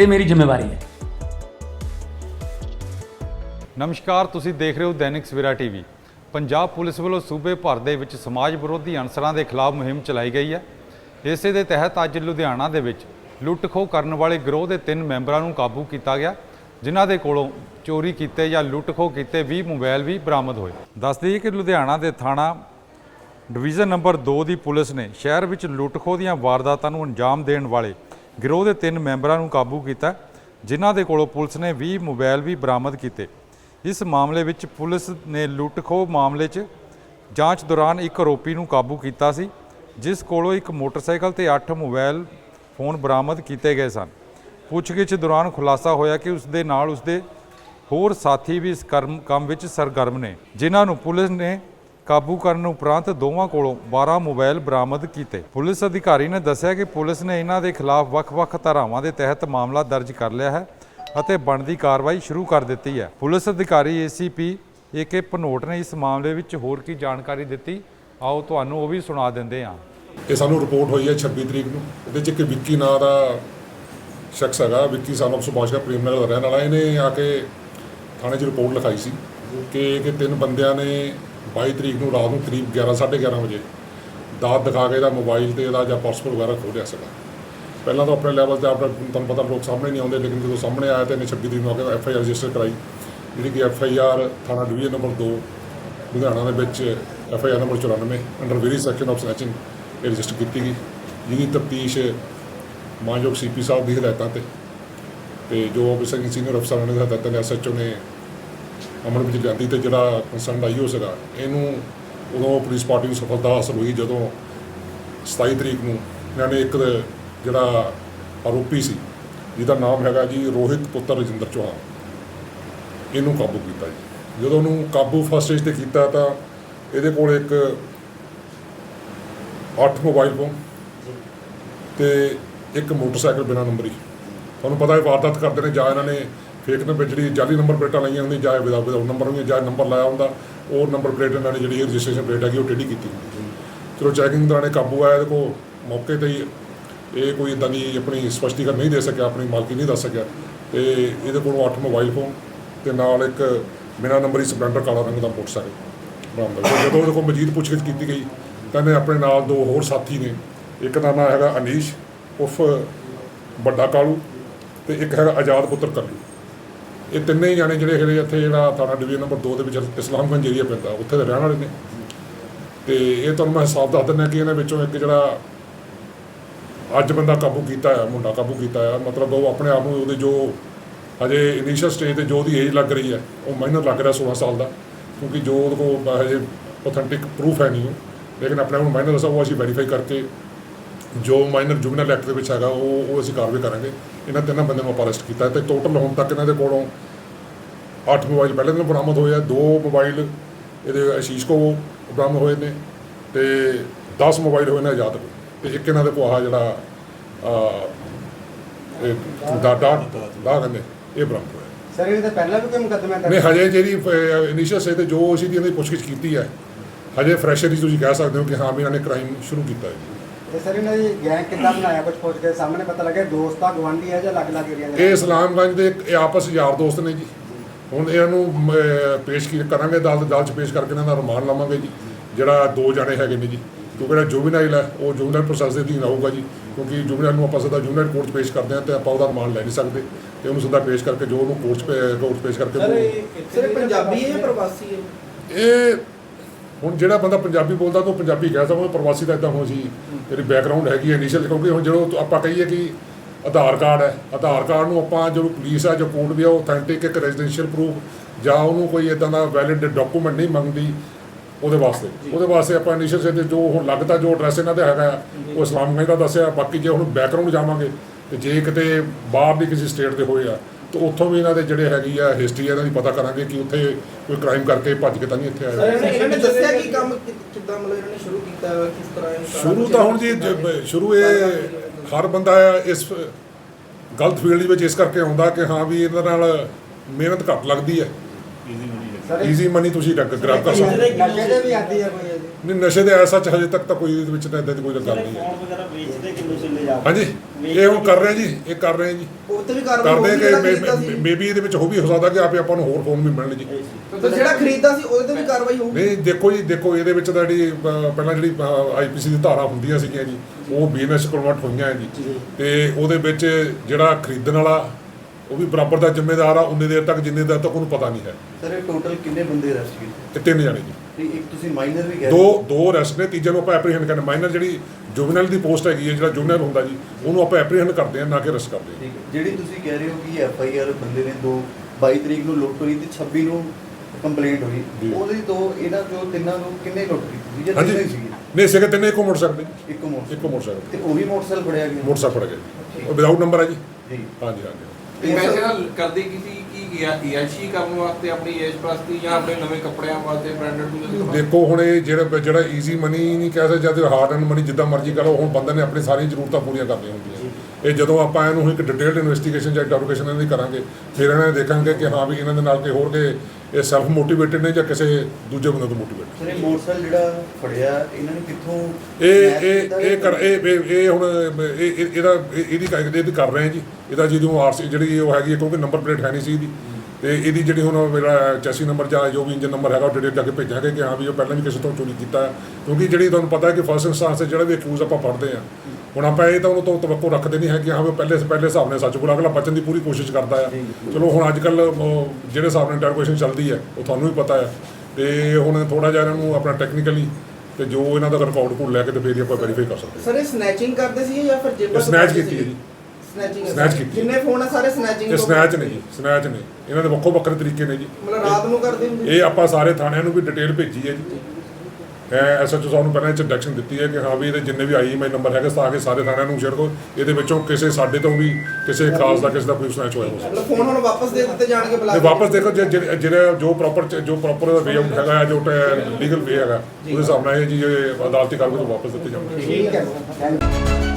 ਇਹ ਮੇਰੀ ਜ਼ਿੰਮੇਵਾਰੀ ਹੈ। ਨਮਸਕਾਰ, ਤੁਸੀਂ ਦੇਖ ਰਹੇ ਹੋ ਦੈਨਿਕ ਸਵੇਰਾ ਟੀਵੀ। ਪੰਜਾਬ ਪੁਲਿਸ ਵੱਲੋਂ ਸੂਬੇ ਭਰ ਦੇ ਵਿੱਚ ਸਮਾਜ ਵਿਰੋਧੀ ਅਨਸਰਾਂ ਦੇ ਖਿਲਾਫ ਮੁਹਿੰਮ ਚਲਾਈ ਗਈ ਹੈ। ਇਸੇ ਦੇ ਤਹਿਤ ਅੱਜ ਲੁਧਿਆਣਾ ਦੇ ਵਿੱਚ ਲੁੱਟ-ਖੋਹ ਕਰਨ ਵਾਲੇ ਗਿਰੋਹ ਦੇ ਤਿੰਨ ਮੈਂਬਰਾਂ ਨੂੰ ਕਾਬੂ ਕੀਤਾ ਗਿਆ, ਜਿਨ੍ਹਾਂ ਦੇ ਕੋਲੋਂ ਚੋਰੀ ਕੀਤੇ ਜਾਂ ਲੁੱਟ-ਖੋਹ ਕੀਤੇ 20 ਮੋਬਾਈਲ ਵੀ ਬਰਾਮਦ ਹੋਏ। ਦੱਸ ਦਈਏ ਕਿ ਲੁਧਿਆਣਾ ਦੇ ਥਾਣਾ ਡਿਵੀਜ਼ਨ ਨੰਬਰ 2 ਦੀ ਪੁਲਿਸ ਨੇ ਸ਼ਹਿਰ ਵਿੱਚ ਲੁੱਟ-ਖੋਹ ਦੀਆਂ ਵਾਰਦਾਤਾਂ ਨੂੰ ਅੰਜਾਮ ਦੇਣ ਵਾਲੇ ਗਿਰੋਹ ਦੇ ਤਿੰਨ ਮੈਂਬਰਾਂ ਨੂੰ ਕਾਬੂ ਕੀਤਾ, ਜਿਨ੍ਹਾਂ ਦੇ ਕੋਲੋਂ ਪੁਲਿਸ ਨੇ 20 ਮੋਬਾਈਲ ਵੀ ਬਰਾਮਦ ਕੀਤੇ। ਇਸ ਮਾਮਲੇ ਵਿੱਚ ਪੁਲਿਸ ਨੇ ਲੁੱਟ-ਖੋਹ ਮਾਮਲੇ 'ਚ ਜਾਂਚ ਦੌਰਾਨ ਇੱਕ ਆਰੋਪੀ ਨੂੰ ਕਾਬੂ ਕੀਤਾ ਸੀ, ਜਿਸ ਕੋਲੋਂ ਇੱਕ ਮੋਟਰਸਾਈਕਲ ਤੇ 8 ਮੋਬਾਈਲ ਫੋਨ ਬਰਾਮਦ ਕੀਤੇ ਗਏ ਸਨ। ਪੁੱਛਗਿੱਛ ਦੌਰਾਨ ਖੁਲਾਸਾ ਹੋਇਆ ਕਿ ਉਸ ਦੇ ਨਾਲ ਉਸ ਦੇ ਹੋਰ ਸਾਥੀ ਵੀ ਇਸ ਕਰਮ, ਕੰਮ ਵਿੱਚ ਸਰਗਰਮ ਨੇ, ਜਿਨ੍ਹਾਂ ਨੂੰ ਪੁਲਿਸ ਨੇ ਕਾਬੂ ਕਰਨ ਉਪਰੰਤ ਦੋਵਾਂ ਕੋਲੋਂ 12 ਮੋਬਾਈਲ ਬਰਾਮਦ ਕੀਤੇ। ਪੁਲਿਸ ਅਧਿਕਾਰੀ ਨੇ ਦੱਸਿਆ ਕਿ ਪੁਲਿਸ ਨੇ ਇਹਨਾਂ ਦੇ ਖਿਲਾਫ ਵੱਖ-ਵੱਖ ਧਾਰਾਵਾਂ ਦੇ ਤਹਿਤ ਮਾਮਲਾ ਦਰਜ ਕਰ ਲਿਆ ਹੈ ਅਤੇ ਬਣਦੀ ਕਾਰਵਾਈ ਸ਼ੁਰੂ ਕਰ ਦਿੱਤੀ ਹੈ। ਪੁਲਿਸ ਅਧਿਕਾਰੀ ਏਸੀਪੀ ਏਕੇ ਪਨੋਟ ਨੇ ਇਸ ਮਾਮਲੇ ਵਿੱਚ ਹੋਰ ਕੀ ਜਾਣਕਾਰੀ ਦਿੱਤੀ? ਆਓ ਤੁਹਾਨੂੰ ਉਹ ਵੀ ਸੁਣਾ ਦਿੰਦੇ ਹਾਂ। ਇਹ ਸਾਨੂੰ ਰਿਪੋਰਟ ਹੋਈ ਹੈ 26 ਤਰੀਕ ਨੂੰ। ਇਹਦੇ ਚ ਇੱਕ ਵਿੱਕੀ ਨਾਂ ਦਾ ਸ਼ਖਸ ਹੈਗਾ। ਵਿੱਕੀ ਸਾਨੂੰ ਸੁਭਾਸ਼ ਦਾ ਦਾ ਰਹਿਣ ਵਾਲਾ। ਇਹਨੇ ਆ ਕੇ ਥਾਣੇ 'ਚ ਰਿਪੋਰਟ ਲਿਖਾਈ ਸੀ ਕਿ ਕਿ ਤਿੰਨ ਬੰਦਿਆਂ ਨੇ 22 ਤਰੀਕ ਨੂੰ ਰਾਤ ਨੂੰ ਕਰੀਬ 11 11:30 ਵਜੇ ਦਾਤ ਦਿਖਾ ਕੇ ਇਹਦਾ ਮੋਬਾਈਲ ਤੇ ਇਹਦਾ ਜਾਂ ਪਰਸ ਵਗੈਰਾ ਖੋਹ ਸੀਗਾ। ਪਹਿਲਾਂ ਤਾਂ ਆਪਣੇ ਲੈਵਲ ਤੇ ਆਪਣਾ ਤੁਹਾਨੂੰ ਪਤਾ ਲੋਕ ਸਾਹਮਣੇ ਨਹੀਂ ਆਉਂਦੇ, ਲੇਕਿਨ ਜਦੋਂ ਸਾਹਮਣੇ ਆਇਆ ਤੇ ਇਹਨੇ 26 ਤਰੀਕ ਨੂੰ ਆ ਕੇ ਐਫ ਆਈ ਆਰ ਰਜਿਸਟਰ ਕਰਾਈ। ਜਿਹੜੀ ਕਿ ਐਫ ਆਈ ਆਰ ਥਾਣਾ ਡਿਵੀਜ਼ਨ ਨੰਬਰ 2 ਲੁਧਿਆਣਾ ਦੇ ਵਿੱਚ F I R number 94 under very section of snatching ਇਹ ਰਜਿਸਟਰ ਕੀਤੀ ਗਈ। ਜਿਹਦੀ ਤਫਤੀਸ਼ ਮਾਨਯੋਗ ਸੀਪੀ ਸਾਹਿਬ ਦੀ ਹਦਾਇਤਾਂ ਤੇ ਤੇ ਜੋ ਆਫਿਸਰ ਸੀਨੀਅਰ ਅਫਸਰਾਂ ਨੇ ਹਦਾਇਤਾਂ ਤੇ ਐਸਐਚਓ ਨੇ ਅਮਨ ਵਿੱਚ ਲਿਆਂਦੀ ਤੇ ਜਿਹੜਾ ਕੰਸਰਨ ਆਈਓ ਸੀਗਾ। ਇਹਨੂੰ ਉਦੋਂ ਪੁਲਿਸ ਪਾਰਟੀ ਨੂੰ ਸਫਲਤਾ ਹਾਸਲ ਹੋਈ ਜਦੋਂ 27 ਤਰੀਕ ਨੂੰ ਇਹਨਾਂ ਨੇ ਇੱਕ ਜਿਹੜਾ ਆਰੋਪੀ ਸੀ, ਜਿਹਦਾ ਨਾਮ ਹੈਗਾ ਜੀ ਰੋਹਿਤ ਪੁੱਤਰ ਰਜਿੰਦਰ ਚੌਹਾਨ। ਇਹਨੂੰ ਕਾਬੂ ਕੀਤਾ ਜੀ। ਜਦੋਂ ਉਹਨੂੰ ਕਾਬੂ ਫਸਟ ਸਟੇਜ ਤੇ ਕੀਤਾ ਤਾਂ ਇਹਦੇ ਕੋਲ ਇੱਕ 8 ਮੋਬਾਈਲ ਫੋਨ ਤੇ ਇੱਕ ਮੋਟਰਸਾਈਕਲ ਬਿਨਾਂ ਨੰਬਰੀ ਤੁਹਾਨੂੰ ਪਤਾ ਹੈ ਵਾਰਦਾਤ ਕਰਦੇ ਨੇ ਜਾਂ ਇਹਨਾਂ ਨੇ ਫੇਕ ਨੰਬਰ ਜਿਹੜੀ ਜਾਲੀ ਨੰਬਰ ਪਲੇਟਾਂ ਲਾਈਆਂ ਹੁੰਦੀਆਂ, ਜਾਂ ਵਿਦਾ ਵਿਦਾ ਨੰਬਰ ਹੁੰਦੀਆਂ, ਜਾਂ ਨੰਬਰ ਲਾਇਆ ਹੁੰਦਾ, ਉਹ ਨੰਬਰ ਪਲੇਟ ਇਹਨਾਂ ਨੇ ਜਿਹੜੀ ਰਜਿਸਟ੍ਰੇਸ਼ਨ ਪਲੇਟ ਹੈਗੀ ਉਹ ਟੇਢੀ ਕੀਤੀ ਚਲੋ ਚੈਕਿੰਗ ਦੌਰਾਨ ਇਹ ਕਾਬੂ ਆਇਆ ਇਹਦੇ ਕੋਲ ਮੌਕੇ ਤੇ ਹੀ ਇਹ ਕੋਈ ਇਦਾਂ ਦੀ ਆਪਣੀ ਸਪਸ਼ਟੀਕਰਨ ਨਹੀਂ ਦੇ ਸਕਿਆ, ਆਪਣੀ ਮਾਲਕੀ ਨਹੀਂ ਦੱਸ ਸਕਿਆ। ਤੇ ਇਹਦੇ ਕੋਲੋਂ 8 ਮੋਬਾਈਲ ਫੋਨ ਤੇ ਨਾਲ ਇੱਕ ਬਿਨਾਂ ਨੰਬਰੀ ਸਪਲੈਂਡਰ ਕਾਲਾ ਰੰਗ ਦਾ ਮੋਟਰਸਾਈਕਲ ਬਰਾਮਦ ਹੋਇਆ। ਜਦੋਂ ਉਹਦੇ ਕੋਲ ਮਜੀਦ ਪੁੱਛਗਿੱਛ ਕੀਤੀ ਗਈ, ਤਾਂ ਇਹਨੇ ਆਪਣੇ ਨਾਲ ਦੋ ਹੋਰ ਸਾਥੀ ਨੇ। ਇੱਕ ਦਾ ਨਾਮ ਹੈਗਾ ਅਨੀਸ਼ ਉਫ ਵੱਡਾ ਕਾਲੂ, ਤੇ ਇੱਕ ਹੈਗਾ ਆਜ਼ਾਦ ਪੁੱਤਰ ਕੱਲੂ। ਇਹ ਤਿੰਨੇ ਹੀ ਜਾਣੇ ਜਿਹੜੇ ਹੈਗੇ ਇੱਥੇ ਜਿਹੜਾ ਥਾਣਾ ਡਿਵੀਜ਼ਨ ਨੰਬਰ 2 ਦੇ ਵਿੱਚ ਇਸਲਾਮਗੰਜ ਏਰੀਆ ਪੈਂਦਾ, ਉੱਥੇ ਦੇ ਰਹਿਣ ਵਾਲੇ ਨੇ। ਤੇ ਇਹ ਤੁਹਾਨੂੰ ਮੈਂ ਹਿਸਾਬ ਦੱਸ ਦਿੰਦਾ ਕਿ ਇਹਨਾਂ ਵਿੱਚੋਂ ਇੱਕ ਜਿਹੜਾ ਅੱਜ ਬੰਦਾ ਕਾਬੂ ਕੀਤਾ ਹੈ ਮੁੰਡਾ ਕਾਬੂ ਕੀਤਾ ਹੈ ਮਤਲਬ ਉਹ ਆਪਣੇ ਆਪ ਨੂੰ ਉਹਦੇ ਜੋ ਹਜੇ ਇਨੀਸ਼ੀਅਲ ਸਟੇਜ ਤੇ ਜੋ ਉਹਦੀ ਏਜ ਲੱਗ ਰਹੀ ਹੈ ਉਹ ਮਾਈਨਰ ਲੱਗ ਰਿਹਾ 16 ਸਾਲ ਦਾ, ਕਿਉਂਕਿ ਜੋ ਉਹਦੇ ਕੋਲ ਹਜੇ ਆਥੈਂਟਿਕ ਪ੍ਰੂਫ ਹੈ ਨਹੀਂ ਉਹ। ਲੇਕਿਨ ਆਪਣੇ ਆਪ ਨੂੰ ਮਾਈਨਰ ਦੱਸਾ ਉਹ ਅਸੀਂ ਵੈਰੀਫਾਈ ਕਰਕੇ ਜੋ ਮਾਈਨਰ ਜੁਗਨਲ ਐਕਟ ਦੇ ਵਿੱਚ ਹੈਗਾ ਉਹ ਉਹ ਅਸੀਂ ਕਾਰਵਾਈ ਕਰਾਂਗੇ। ਇਹਨਾਂ ਤਿੰਨਾਂ ਬੰਦਿਆਂ ਨੂੰ ਅਰੈਸਟ ਕੀਤਾ। ਤੇ ਟੋਟਲ ਹੁਣ ਤੱਕ ਇਹਨਾਂ ਦੇ ਕੋਲੋਂ 8 ਮੋਬਾਈਲ ਪਹਿਲੇ ਦਿਨ ਬਰਾਮਦ ਹੋਏ ਆ ਦੋ ਮੋਬਾਈਲ ਇਹਦੇ ਆਸ਼ੀਸ਼ ਕੋ ਬਰਾਮਦ ਹੋਏ ਨੇ ਤੇ 10 ਮੋਬਾਈਲ ਹੋਏ ਨੇ ਆਜ਼ਾਦ ਤੇ ਇੱਕ ਇਹਨਾਂ ਦੇ ਕੋਲ ਆਹ ਜਿਹੜਾ ਆ ਦਾ ਦਾ ਦਾ ਕਹਿੰਦੇ ਇਹ ਬਰਾਮਦ ਹੋਇਆ। ਸਰ ਇਹ ਤਾਂ ਪਹਿਲਾਂ ਵੀ ਕੋਈ ਮੁਕੱਦਮਾ ਕਰ ਹਜੇ ਜਿਹੜੀ ਇਨੀਸ਼ੀਅਲ ਸੇ ਤੇ ਜੋ ਅਸੀਂ ਦੀ ਇਹਨਾਂ ਦੀ ਪੁੱਛਗਿੱਛ ਕੀਤੀ ਹੈ ਹਜੇ ਫਰੈਸ਼ਰ ਹੀ ਤੁਸੀਂ ਕਹਿ ਸਕਦੇ ਹੋ ਕਿ ਹਾਂ ਵੀ ਇਹਨਾਂ ਨੇ ਕ੍ਰਾਈਮ ਸ਼ੁਰੂ ਕੀਤਾ ਹੈ ਇਹ ਸਰ ਇਹਨਾਂ ਦੀ ਗੈਂਗ ਕਿੱਦਾਂ ਬਣਾਇਆ? ਕੁਝ ਪੁੱਛ ਕੇ ਸਾਹਮਣੇ ਪਤਾ ਲੱਗਿਆ ਦੋਸਤ ਆ ਗਵਾਂਢੀ ਹੈ ਜਾਂ ਅਲੱਗ-ਅਲੱਗ ਏਰੀਆ ਦੇ ਇਹ ਇਸਲਾਮਗੰਜ ਦੇ ਇੱਕ- ਇਹ ਆਪਸ ਯਾਰ ਦੋਸਤ ਨੇ ਜੀ। ਹੁਣ ਇਹਨਾਂ ਨੂੰ ਮ, ਪੇਸ਼ ਕੀ ਕਰਾਂਗੇ? ਅਦਾਲਤ ਅਦਾਲਤ 'ਚ ਪੇਸ਼ ਕਰਕੇ ਇਹਨਾਂ ਦਾ ਰਿਮਾਂਡ ਲਵਾਂਗੇ ਜੀ। ਜਿਹੜਾ ਦੋ ਜਣੇ ਹੈਗੇ ਨੇ ਜੀ। ਕਿਉਂਕਿ ਜਿਹੜਾ ਜੁਵਨਾਈਲ ਹੈ ਉਹ ਜੁਵਨਾਈਲ ਪ੍ਰੋਸੈਸ ਦੇ ਅਧੀਨ ਆਊਗਾ ਜੀ। ਕਿਉਂਕਿ ਜੁਵਨਾਈਲ ਨੂੰ ਆਪਾਂ ਸਿੱਧਾ ਜੁਵਨਾਈਲ ਕੋਰਟ 'ਚ ਪੇਸ਼ ਕਰਦੇ ਹਾਂ ਤੇ ਆਪਾਂ ਉਹਦਾ ਰਿਮਾਂਡ ਲੈ ਨਹੀਂ ਸਕਦੇ। ਤੇ ਉਹਨੂੰ ਸਿੱਧਾ ਪੇਸ਼ ਕਰਕੇ ਜੋ ਉਹਨੂੰ ਕੋਰਟ 'ਚ ਪੇ- ਕੋਰਟ 'ਚ ਪੇਸ਼ ਕਰਕੇ ਸਰ ਇਹ ਪੰਜਾਬੀ ਹੈ ਜਾਂ ਪ੍ਰਵਾਸੀ ਹੈ? ਇਹ ਹੁਣ ਜਿਹੜਾ ਬੰਦਾ ਪੰਜਾਬੀ ਬੋਲਦਾ ਤਾਂ ਉਹ ਪੰਜਾਬੀ ਕਹਿ ਸਕਦਾ ਪ੍ਰਵਾਸੀ ਦਾ ਇਦਾਂ ਹੋ ਸੀ ਤੇਰੀ ਬੈਕਗ੍ਰਾਉਂਡ ਹੈਗੀ ਹੈ ਇਨੀਸ਼ੀਅਲ ਕਿਉਂਕਿ ਹੁਣ ਜਦੋਂ ਆਪਾਂ ਕਹੀਏ ਕਿ ਆਧਾਰ ਕਾਰਡ ਹੈ ਆਧਾਰ ਕਾਰਡ ਨੂੰ ਆਪਾਂ ਜਦੋਂ ਪੁਲਿਸ ਆ ਜੋ ਕੋਰਟ ਵੀ ਆ ਆਥੈਂਟਿਕ ਇੱਕ ਰੈਜ਼ੀਡੈਂਸ਼ੀਅਲ ਪ੍ਰੂਫ ਜਾਂ ਉਹਨੂੰ ਕੋਈ ਇਦਾਂ ਦਾ ਵੈਲਿਡ ਡਾਕੂਮੈਂਟ ਨਹੀਂ ਮੰਗਦੀ ਉਹਦੇ ਵਾਸਤੇ। ਉਹਦੇ ਵਾਸਤੇ ਆਪਾਂ ਇਨੀਸ਼ੀਅਲ ਸੇ ਤੇ ਜੋ ਹੁਣ ਲੱਗਦਾ ਜੋ ਐਡਰੈਸ ਇਹਨਾਂ ਦਾ ਹੈਗਾ ਉਹ ਇਸਲਾਮਗੰਜ ਦਾ ਦੱਸਿਆ ਬਾਕੀ ਜੇ ਹੁਣ ਬੈਕਗ੍ਰਾਉਂਡ ਜਾਵਾਂਗੇ ਤੇ ਜੇ ਕਿਤੇ ਬਾਹਰ ਦੀ ਕਿਸੇ ਸਟੇਟ ਦੇ ਹੋਏ ਆ ਤਾਂ ਉੱਥੋਂ ਵੀ ਇਹਨਾਂ ਦੇ ਜਿਹੜੇ ਹੈਗੀ ਆ ਹਿਸਟਰੀ ਇਹਨਾਂ ਦੀ ਪਤਾ ਕਰਾਂਗੇ ਕਿ ਉੱਥੇ ਕੋਈ ਕ੍ਰਾਈਮ ਕਰਕੇ ਭੱਜ ਕੇ ਤਾਂ ਨਹੀਂ ਇੱਥੇ ਆਏ। ਸਰ ਇਹਨਾਂ- ਇਹਨਾਂ ਨੇ ਦੱਸਿਆ ਕਿ ਕੰਮ ਕਿ- ਕਿੱਦਾਂ ਮਤਲਬ ਇਹਨਾਂ ਨੇ ਸ਼ੁਰੂ ਕੀਤਾ ਹੈ ਕਿਸ ਤਰ੍ਹਾਂ ਇਹ ਸਾਰਾ ਸ਼ੁਰੂ ਤਾਂ ਹੁਣ ਜੀ ਸ਼ੁਰੂ ਇਹ ਹਰ ਬੰਦਾ ਇਸ ਗਲਤ ਫੀਲਡ ਵਿੱਚ ਇਸ ਕਰਕੇ ਆਉਂਦਾ ਕਿ ਹਾਂ ਵੀ ਇਹਨਾਂ ਨਾਲ ਮਿਹਨਤ ਘੱਟ ਲੱਗਦੀ ਹੈ। ਸਰ ਈਜ਼ੀ ਮਨੀ ਤੁਸੀਂ ਗ੍ਰੈਬ ਕਰ ਸਕਦੇ ਹੋ। ਨਸ਼ੇ ਦੇ ਵੀ ਆਦੀ ਹੈ ਕੋਈ ਨਹੀਂ ਨਸ਼ੇ ਦੇ ਐਸਾ ਹਜੇ ਤੱਕ ਤਾਂ ਕੋਈ ਇਹਦੇ ਵਿੱਚ ਤਾਂ ਇਦਾਂ ਦੀ ਕੋਈ ਗੱਲ ਨਹੀਂ ਹੈ। ਵਗੈਰਾ ਵੇਚਦੇ ਕਿੰਨੇ ਚੱਲੇ ਜਾ ਹਾਂਜੀ ਇਹ ਹੁਣ ਕਰ ਰਹੇ ਜੀ ਇਹ ਕਰ ਰਹੇ ਜੀ। ਉੱਥੇ ਵੀ ਕਾਰਵਾਈ ਕਰਦੇ ਕਿ ਮੇਬੀ ਇਹਦੇ ਵਿੱਚ ਹੋ ਵੀ ਹੋ ਸਕਦਾ ਕਿ ਆਪੇ ਆਪਾਂ ਨੂੰ ਹੋਰ ਫੋਨ ਵੀ ਮਿਲਣ ਜੀ। ਤੇ ਜਿਹੜਾ ਖਰੀਦਦਾ ਸੀ ਉਹਦੇ ਤੇ ਵੀ ਕਾਰਵਾਈ ਹੋਊਗੀ। ਨਹੀਂ ਦੇਖੋ ਜੀ ਦੇਖੋ ਇਹਦੇ ਵਿੱਚ ਤਾਂ ਜਿਹੜੀ ਪਹਿਲਾਂ ਜਿਹੜੀ ਆਈਪੀਸੀ ਦੀ ਧਾਰਾ ਹੁੰਦੀਆਂ ਸੀਗੀਆਂ ਜੀ ਉਹ ਬੀਐਨਐਸ ਕਨਵਰਟ ਹੋਈਆਂ ਹੈ ਜੀ। ਤੇ ਉਹਦੇ ਵਿੱਚ ਜਿਹੜਾ ਖਰੀਦਣ ਵਾਲਾ ਉਹ ਵੀ ਬਰਾਬਰ ਦਾ ਜ਼ਿੰਮੇਦਾਰ ਆ ਉਨੇ ਦੇਰ ਤੱਕ ਜਿੰਨੇ ਦੇਰ ਤੱਕ ਉਹਨੂੰ ਪਤਾ ਨਹੀਂ ਹੈ। ਸਰ ਇਹ ਟੋਟਲ ਕਿੰਨੇ ਬੰਦੇ ਅਰੈਸਟ ਕੀਤੇ? ਤੇ ਤਿੰਨ ਜਾਣੇ ਜੀ। ਤੇ ਇੱਕ ਤੁਸੀਂ ਮਾਈਨਰ ਵੀ ਕਹਿ ਦੋ ਦੋ ਅਰੈਸਟ ਨੇ ਤੀਜੇ ਨੂੰ ਆਪਾਂ ਐਪਰੀਹੈਂਡ ਕਰਨਾ। ਮਾਈਨਰ ਜਿਹੜੀ ਜੁਵਨਲ ਦੀ ਪੋਸਟ ਹੈਗੀ ਹੈ ਜਿਹੜਾ ਜੁਵਨਲ ਹੁੰਦਾ ਜੀ ਉਹਨੂੰ ਆਪਾਂ ਐਪਰੀਹੈਂਡ ਕਰਦੇ ਹਾਂ ਨਾ ਕਿ ਅਰੈਸਟ ਕਰਦੇ ਹਾਂ। ਠੀਕ ਹੈ। ਜਿਹੜੀ ਤੁਸੀਂ ਕਹਿ ਰਹੇ ਹੋ ਕਿ ਐਫ ਆਈ ਆਰ ਬੰਦੇ ਨੇ ਦੋ 22 ਤਰੀਕ ਨੂੰ ਲੁੱਟ ਹੋਈ ਤੇ 26 ਨੂੰ ਕੰਪਲੇਂਟ ਹੋਈ ਜੀ। ਉਹਦੇ ਤੋਂ ਇਹਨਾਂ ਜੋ ਤਿੰਨਾਂ ਨੂੰ ਕਿੰਨੇ ਲੁੱਟ ਕੀਤੀ ਸੀ? ਜਾਂ ਹਾਂਜੀ। ਤਿੰਨੇ ਸੀਗੇ? ਨਹੀਂ ਸਿੱਕੇ ਤਿੰਨੇ ਇੱਕੋ ਮੋਟਰਸਾਈਕਲ ਜੀ ਇੱਕ ਮੋਟਰ ਇੱਕੋ ਮੋਟਰਸਾਈਕਲ ਤੇ ਉਹੀ ਮੋਟਰਸਾਈਕਲ ਫੜਿਆ ਗਿਆ। ਮੋਟਰਸਾਈਕਲ ਫੜ ਗਿਆ। ਉਹ ਵਿਦਆਊਟ ਨੰਬਰ ਹੈ ਜੀ। ਜੀ। ਹਾਂਜੀ ਹਾਂਜੀ। ਤੇ ਪੈਸੇ ਨਾਲ ਕਰਦੇ ਕੀ ਸੀ ਕਿ ਯਾਸ਼ੀ ਕਰਨ ਵਾਸਤੇ ਆਪਣੀ ਏਜ ਪ੍ਰਸਤੀ ਜਾਂ ਆਪਣੇ ਨਵੇਂ ਕੱਪੜਿਆਂ ਵਾਸਤੇ ਬ੍ਰਾਂਡਡ ਨੂੰ ਦੇਖੋ ਹੁਣ ਇਹ ਜਿਹੜਾ ਜਿਹੜਾ ਈਜ਼ੀ ਮਨੀ ਨਹੀਂ ਕਹਿ ਸਕਦੇ ਜਾਂ ਹਾਰਡ ਐਂਡ ਮਨੀ ਜਿੱਦਾਂ ਮਰਜ਼ੀ ਕਰੋ ਹੁਣ ਬੰਦੇ ਨੇ ਆਪਣੀ ਸਾਰੀਆਂ ਜ਼ਰੂਰਤਾਂ ਪੂਰੀਆਂ ਕਰਨੀਆਂ ਹੁੰਦੀਆਂ ਇਹ ਜਦੋਂ ਆਪਾਂ ਇਹਨੂੰ ਇੱਕ ਡਿਟੇਲਡ ਇਨਵੈਸਟੀਗੇਸ਼ਨ ਜਾਂ ਇੰਟਰੋਗੇਸ਼ਨ ਇਹਨਾਂ ਦੀ ਕਰਾਂਗੇ ਫਿਰ ਇਹਨਾਂ ਨੇ ਦੇਖਾਂਗੇ ਕਿ ਹਾਂ ਵੀ ਇਹਨਾਂ ਦੇ ਨਾਲ ਕੋਈ ਹੋਰ ਕੇ ਇਹ ਸੈਲਫ ਮੋਟੀਵੇਟਡ ਨੇ ਜਾਂ ਕਿਸੇ ਦੂਜੇ ਬੰਦੇ ਤੋਂ ਮੋਟੀਵੇਟਡ ਸਰ ਇਹ ਮੋਟਰਸਾਈਕਲ ਜਿਹੜਾ ਫੜਿਆ ਇਹਨਾਂ ਨੇ ਕਿੱਥੋਂ ਇਹ ਇਹ ਇਹ ਕਰ ਇਹ ਇਹ- ਹੁਣ ਇਹਦਾ ਇਹ- ਇਹਦੀ ਇਹਦੀ ਕਰ ਰਹੇ ਹਾਂ ਜੀ। ਇਹਦਾ ਜਿਹਨੂੰ ਆਰਸੀ ਜਿਹੜੀ ਉਹ ਹੈਗੀ ਕਿਉਂਕਿ ਨੰਬਰ ਪਲੇਟ ਹੈ ਨਹੀਂ ਸੀ ਇਹਦੀ। ਤੇ ਇਹਦੀ ਜਿਹੜੀ ਹੁਣ ਮੇਰਾ ਚੈਸੀ ਨੰਬਰ ਜਾਂ ਜੋ ਵੀ ਇੰਜਨ ਨੰਬਰ ਹੈਗਾ ਉਹ ਡਿਟੇਲ ਜਾ ਕੇ ਭੇਜਾਂਗੇ ਕਿ ਹਾਂ ਵੀ ਉਹ ਪਹਿਲਾਂ ਵੀ ਕਿਸੇ ਤੋਂ ਚੋਰੀ ਕੀਤਾ ਕਿਉਂਕਿ ਜਿਹੜੀ ਤੁਹਾਨੂੰ ਪਤਾ ਹੈ ਕਿ ਫਸਟ ਇੰਸਟੈਂਸ ਤੇ ਜਿਹੜਾ ਵੀ ਅਕਿਊਜ਼ ਆਪਾਂ ਫੜਦੇ ਆ ਹੁਣ ਆਪਾਂ ਇਹ ਤਾਂ ਉਹਨੂੰ ਤੋਂ ਤਵੱਕੋ ਰੱਖਦੇ ਨਹੀਂ ਹੈ ਕਿ ਹਾਂ ਵੀ ਉਹ ਪਹਿਲੇ ਪਹਿਲੇ ਹਿਸਾਬ ਨਾਲ ਸੱਚ ਬੋਲਾ ਅਗਲਾ ਬਚਣ ਦੀ ਪੂਰੀ ਕੋਸ਼ਿਸ਼ ਕਰਦਾ ਆ ਚਲੋ ਹੁਣ ਅੱਜ ਕੱਲ ਜਿਹੜੇ ਹਿਸਾਬ ਨਾਲ ਇੰਟਰੋਗੇਸ਼ਨ ਚੱਲਦੀ ਹੈ ਉਹ ਤੁਹਾਨੂੰ ਵੀ ਪਤਾ ਹੈ। ਤੇ ਹੁਣ ਥੋੜਾ ਜਿਹਾ ਇਹਨਾਂ ਨੂੰ ਆਪਣਾ ਟੈਕਨੀਕਲੀ ਤੇ ਜੋ ਇਹਨਾਂ ਦਾ ਰਿਕਾਰਡ ਕੋਡ ਲੈ ਕੇ ਤੇ ਫੇਰ ਹੀ ਆਪਾਂ ਵੈਰੀਫਾਈ ਕਰ ਸਕਦੇ ਸਰ ਇਹ ਸਨੈਚਿੰਗ ਕਰਦੇ ਸੀ ਜਾਂ ਫਿਰ ਜੇਬਾਂ snatch ਕੀਤੀ ਜੀ। ਸਨੈਚਿੰਗ ਕੀਤੀ। ਜਿੰਨੇ ਫੋਨ ਆ ਸਾਰੇ ਸਨੈਚਿੰਗ ਸਨੈਚ ਨੇ ਜੀ ਸਨੈਚ ਨੇ। ਇਹਨਾਂ ਦੇ ਵੱਖੋ ਵੱਖਰੇ ਤਰੀਕੇ ਨੇ ਜੀ। ਮਤਲਬ ਰਾਤ ਨੂੰ ਕਰਦੇ ਹੁੰਦੇ? ਇਹ ਆਪਾਂ ਸਾਰੇ ਥਾਣਿਆਂ ਨੂੰ ਵੀ ਡਿਟੇਲ ਭੇਜੀ ਹੈ ਜੀ। ਐਸਐਚਓ ਸਾਹਿਬ ਨੂੰ ਪਹਿਲਾਂ ਇੰਟਰਡਕਸ਼ਨ ਦਿੱਤੀ ਹੈ ਕਿ ਹਾਂ ਵੀ ਇਹਦੇ ਜਿੰਨੇ ਵੀ ਆਈ ਨੰਬਰ ਹੈਗੇ ਤਾਂ ਕਿ ਸਾਰੇ ਥਾਣਿਆਂ ਨੂੰ ਸ਼ੇਅਰ ਕਰੋ। ਇਹਦੇ ਵਿੱਚੋਂ ਕਿਸੇ ਸਾਡੇ ਤੋਂ ਵੀ ਕਿਸੇ ਖਾਸ ਦਾ ਕਿਸੇ ਦਾ ਕੋਈ ਸਨੈਚ ਹੋਇਆ ਹੋ ਸਕਦਾ ਮਤਲਬ ਫੋਨ ਹੁਣ ਵਾਪਸ ਦੇ ਦਿੱਤੇ ਜਾਣਗੇ ਬੁਲਾ? ਵਾਪਸ ਦੇਖੋ ਜੇ- ਜਿਹੜੇ ਜੋ ਪ੍ਰੋਪਰ ਜੋ ਪ੍ਰੋਪਰ ਵੇ ਆਊਟ ਹੈਗਾ ਜੋ ਲੀਗਲ ਵੇ ਹੈਗਾ ਉਹਦੇ ਹਿਸਾਬ ਨਾਲ ਇਹ ਜੀ ਇਹ ਅਦਾਲਤੀ ਕਾਰਵਾਈ ਤੋਂ ਵਾਪਸ ਦਿੱਤੇ ਜਾਣਗੇ। ਠੀਕ ਹੈ। Thank you